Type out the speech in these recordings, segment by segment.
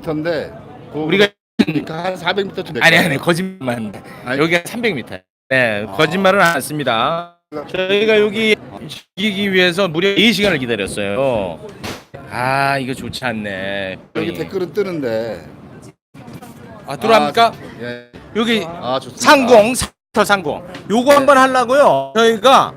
터인데 우리가 한 400m 쯤 아니 아니 거짓말. 아니. 여기가 300m. 네, 아. 거짓말은 안 했습니다. 저희가 여기 이기기 위해서 무려 4시간을 기다렸어요. 아, 이거 좋지 않네. 여기 댓글은 뜨는데 아, 들어갑니까? 아, 예. 여기 아 좋습니다. 상공, 터 상공. 요거 한번 하려고요. 저희가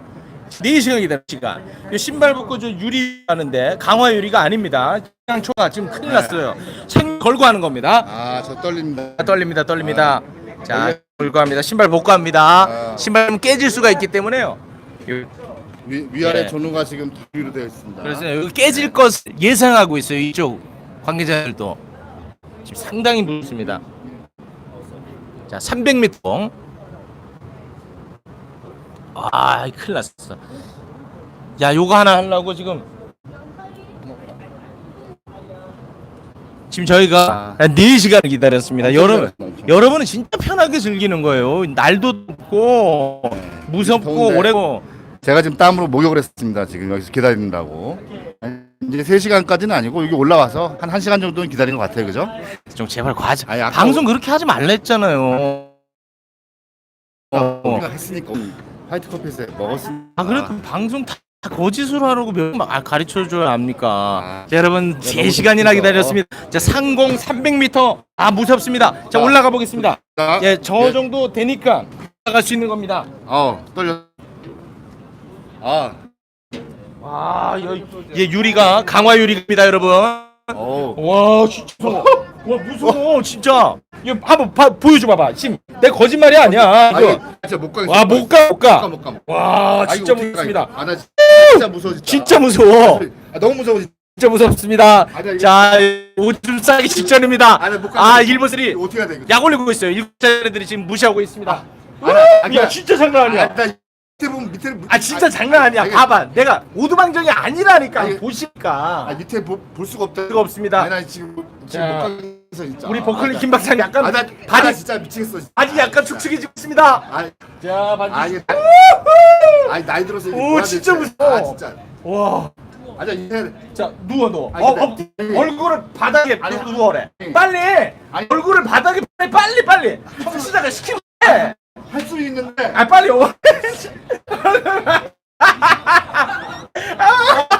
4시간 기다려 시간. 이 신발 벗고 저 유리 하는데 강화 유리가 아닙니다. 양초가 지금 큰일 났어요. 생 걸고 하는 겁니다. 아 저 떨립니다. 아, 떨립니다, 떨립니다. 자, 원래- 걸고 합니다. 신발 벗고 합니다. 아. 신발은 깨질 수가 있기 때문에요. 요- 위, 위아래 예. 전후가 지금 위로 되어 있습니다. 그래서 여기 깨질 것 예상하고 있어요. 이쪽 관계자들도 지금 상당히 무섭습니다. 자, 300m. 아, 큰일 났어. 야, 요거 하나 하려고 지금 지금 저희가 한 4시간을 기다렸습니다. 여러분. 여러분은 진짜 편하게 즐기는 거예요. 날도 덥고 무섭고 더운데. 오래고 제가 지금 땀으로 목욕을 했습니다. 지금 여기서 기다린다고. 이제 3시간까지는 아니고 여기 올라와서 한 1시간 정도는 기다린 것 같아요. 그죠? 좀 제발 과자. 아니, 아까 방송 그렇게 하지 말랬잖아요. 어. 우리가 했으니까 화이트 커피에서 먹었습니다. 아 그래도 방송 다 거짓으로 하라고 몇 아, 가르쳐 줘야 합니까? 아. 자, 여러분 네, 3시간이나 너무 기다렸습니다. 자, 상공 300m. 아, 무섭습니다. 자, 자. 올라가 보겠습니다. 자, 예, 저 정도 되니까 올라갈 수 있는 겁니다. 어 떨려. 아, 와, 여, 예, 유리가 강화 유리입니다, 여러분. 어. 와, 진짜 무서워. 와, 무서워, 진짜. 이거 한번 봐, 보여줘 봐봐. 지금 내 거짓말이 아니야. 아 이거. 이거 진짜 못 가겠어. 와, 못 가, 못못 가. 가, 못 가. 와, 아, 진짜 이거 어떡해, 무섭습니다. 이거. 아, 나 진짜 무서워 진짜. 진짜 무서워. 아, 너무 무서워. 진짜. 진짜 무섭습니다. 아니야, 이거- 자, 오줌 싸기 직전입니다. 아니, 못 가. 아, 일본들이 이거 어떻게 해야 돼 이거? 약 올리고 있어요. 일본 자들이 지금 무시하고 있습니다. 아, 나- 아, 야, 진짜 장난 아니야. 아, 나 밑에 보면 밑에 아, 진짜 장난 아니야. 아니, 봐봐. 내가 오두방정이 아니라니까. 아니, 보시니까. 아, 밑에 보, 볼 수가 없다. 수가 없습니다. 아니, 나 지금 지금 자, 못 진짜. 우리 아, 버클리 나- 김 박사님 약간 아, 나 바지 바지 진짜 미치겠어. 진짜. 바지 약간 축축해지고 있습니다. 아, 자, 바지. 아, 이게 아니 나이 들어서 이게 오, 뭐야, 진짜 대체. 무서워. 아, 진짜. 와. 아자 이제 자, 누워 누워. 아니, 어, 근데- 어, 얼굴을 바닥에 아니, 누- 누워래. 아니. 빨리. 아니. 얼굴을 바닥에 빨리 빨리 빨리. 청취자가 시키면 돼. 할수 있는데 아 빨리 오.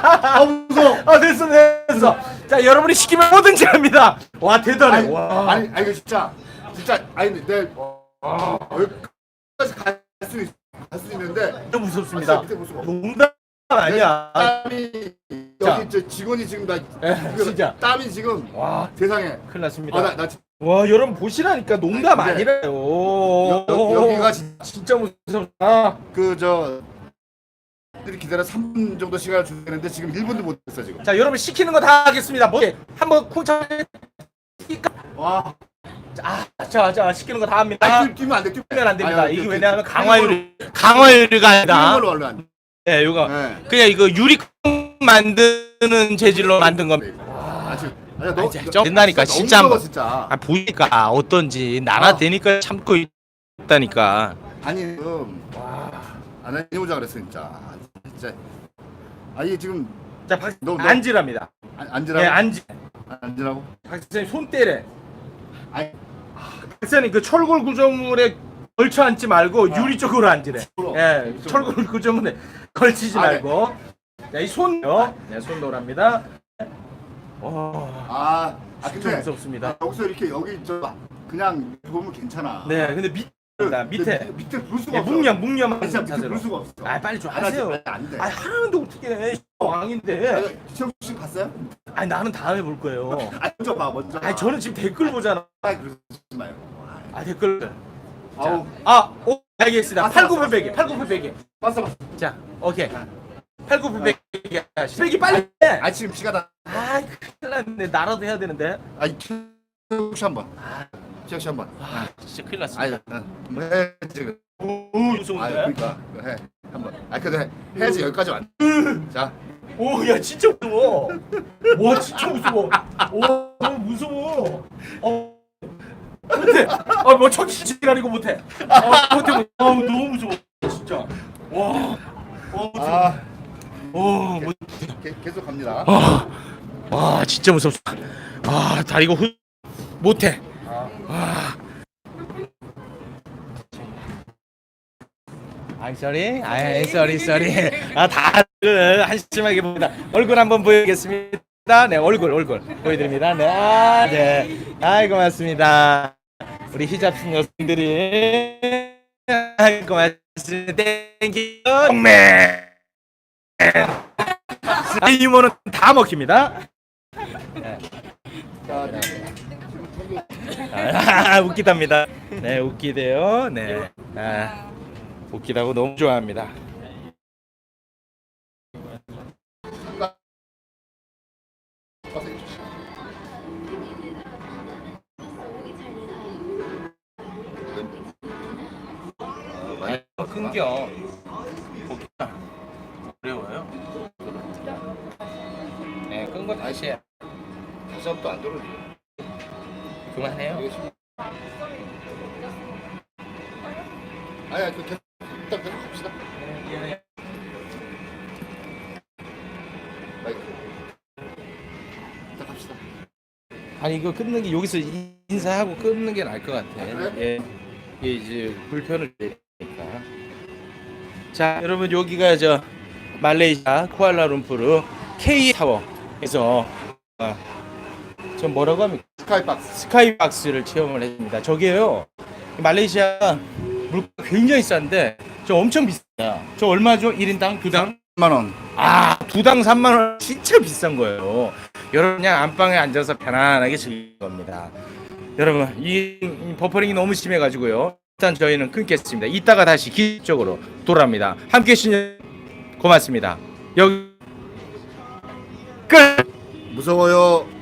아 무서워. 아 됐어 됐어. 자 여러분이 시키면 뭐든지 합니다. 와 대단해. 아니, 와. 아니 아니 이거 진짜 진짜 아니 내 어, 여기까지 갈수 있, 갈수 있는데 너무 아, 무섭습니다. 진짜 없어. 농담 아니야. 땀이 자. 여기 저 직원이 지금 나 이거 진짜. 땀이 지금 와 세상에 큰일 났습니다. 아나 나, 지금 와 여러분 보시라니까 농담 아니, 근데 아니라요. 여기가 진- 진짜 무섭다. 그 저 들이 기다려 3분 정도 시간을 되는데 지금 1분도 못 했어 지금. 자 여러분 시키는 거 다 하겠습니다. 뭐 한번 쿵차. 와. 자자 시키는 거 다 합니다. 아, 뛰, 뛰면 안 돼. 뛰면 뛰면 안 됩니다. 아니, 이게 뛰- 왜냐하면 뛰- 강화유리 강화유리가 뛰는 아니라 걸로 안 돼. 예, 요거 네. 그냥 이거 유리콩 만드는 재질로 만든 겁니다. 아 지금 아니, 아, 너, 이제 너- 좀 된다니까, 너무 진짜 무서워, 한번. 진짜. 아 보니까 어떤지 나라 아. 되니까 참고 있다니까. 아니 지금 안 해보자 그랬어 진짜. 진짜. 아 이게 지금 자, 박 너- 너- 앉으랍니다. 안- 앉으라고? 예, 앉. 앉으라고? 박사님 손 때래. 아니 박사님 그 철골 구조물에 걸쳐 앉지 말고 아. 유리 쪽으로 앉으래. 쪽으로. 예, 이쪽으로. 철골 구조물에 걸치지 아, 네. 말고. 자, 이 손요. 네, 손 놓으랍니다. 와, 아, 아 진짜 근데 무섭습니다. 아, 여기서 이렇게 여기 저 그냥 보면 괜찮아. 네, 근데 밑 그, 밑에 근데 밑에 볼 수가 예, 없어. 묵념 묵념한 아니, 진짜 밑에 자세로. 볼 수가 없어. 아, 빨리 좀 아, 나 하세요. 안 돼. 아 하는데 어떻게 해? 왕인데. 시청 씨 봤어요? 아니 나는 다음에 볼 거예요. 아 먼저 봐 먼저. 봐. 아니 저는 지금 댓글 보잖아. 아 그러지 마요. 아 댓글. 아우 아, 오, 알겠습니다. 봤어, 8900개, 8900개. 봤어 봤어. 자, 오케이. 8900개. 100개 빨리 해. 아 지금 시간 다. 아, 큰일 났네. 나라도 해야 되는데. 아씨 한 번. 씨 한번. 아, 진짜 큰일 아, 났습니다. 해 지금. 오, 아, 무서운데. 그러니까 해 한번. 아, 그래도 해. 해야지 여기까지 왔. 자, 오, 야, 진짜 무서워. 와, 진짜 무서워. 오, 너무 무서워. 어. 못해. 아, 뭐 청취질 아니고 못해. 아, 못해. 못해. 아, 너무 무서워. 진짜. 와. 와, 무서워. 아, 어, 뭐, 게, 계속 갑니다. 아, 와, 진짜 무섭다. 아, 다리가 후 못해. 아. 아이 sorry, 아이 sorry, sorry. 아 다들 한심하게 봅니다. 얼굴 한번 보여주겠습니다. 네 얼굴 얼굴 보여드립니다. 네, 아, 네. 아이 고맙습니다. 우리 히잡 쓴 여성들이 아이 고맙습니다. 땡큐. 동맹. 이 유머는 다 먹힙니다. 아, 웃기답니다. 네, 웃기대요. 네. 아, 웃기다고 너무 좋아합니다. 아, 큰겨. 어려워요. 네, 끈 거 다시 해. 다시도 안 떨어져. 그만해요. 아야 그 계속 일단 계속 갑시다. 마이크. 일단 갑시다. 아니 이거 끊는 게 여기서 이- 인사하고 끊는 게 나을 것 같아. 그래? 예, 이게 이제 불편을 되니까. 자, 여러분 여기가 저 말레이시아 쿠알라룸푸르 K 타워에서 아, 저 뭐라고 합니까? 스카이박스. 스카이박스를 체험을 했습니다. 저게요. 말레이시아 물가 굉장히 싼데 저 엄청 비싸요. 저 얼마죠? 1인당? 두당? 10만 원. 아, 두당 3만 원 진짜 비싼 거예요. 여러분 그냥 안방에 앉아서 편안하게 즐길 겁니다. 여러분 이, 이 버퍼링이 너무 심해가지고요. 일단 저희는 끊겠습니다. 이따가 다시 기적으로 돌아옵니다. 함께 해주신 고맙습니다. 여기 끝. 무서워요.